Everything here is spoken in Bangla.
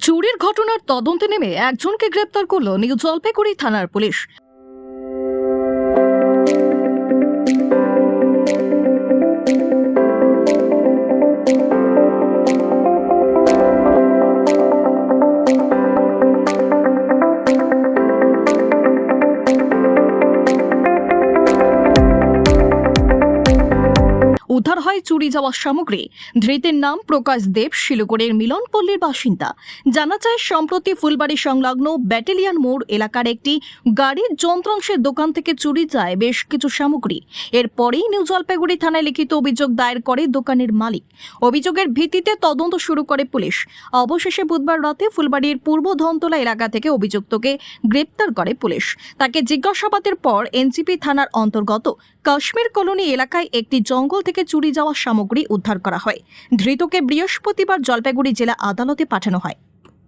চুরির ঘটনার তদন্তে নেমে একজনকে গ্রেপ্তার করল নিউ জলপাইগুড়ি থানার পুলিশ। উদ্ধার হয় চুরি যাওয়া সামগ্রী। ধৃতের নাম প্রকাশ দেব, শিলিগুড়ির মিলনপল্লীর বাসিন্দা। জানা যায়, সম্প্রতি ফুলবাড়ি সংলগ্ন ব্যাটেলিয়ান মোড় এলাকার একটি গাড়ির যন্ত্রাংশের দোকান থেকে চুরি যায় বেশ কিছু সামগ্রী। এরপরেই নিউ জলপাইগুড়ি থানায় লিখিত অভিযোগ দায়ের করে দোকানের মালিক। অভিযোগের ভিত্তিতে তদন্ত শুরু করে পুলিশ। অবশেষে বুধবার রাতে ফুলবাড়ির পূর্ব ধনতলা এলাকা থেকে অভিযুক্তকে গ্রেপ্তার করে পুলিশ। তাকে জিজ্ঞাসাবাদের পর এনসিপি থানার অন্তর্গত কাশ্মীর কলোনি এলাকায় একটি জঙ্গল থেকে চুরি যাওয়া সামগ্রী উদ্ধার করা হয়। ধৃতকে বৃহস্পতিবার জলপাইগুড়ি জেলা আদালতে পাঠানো হয়।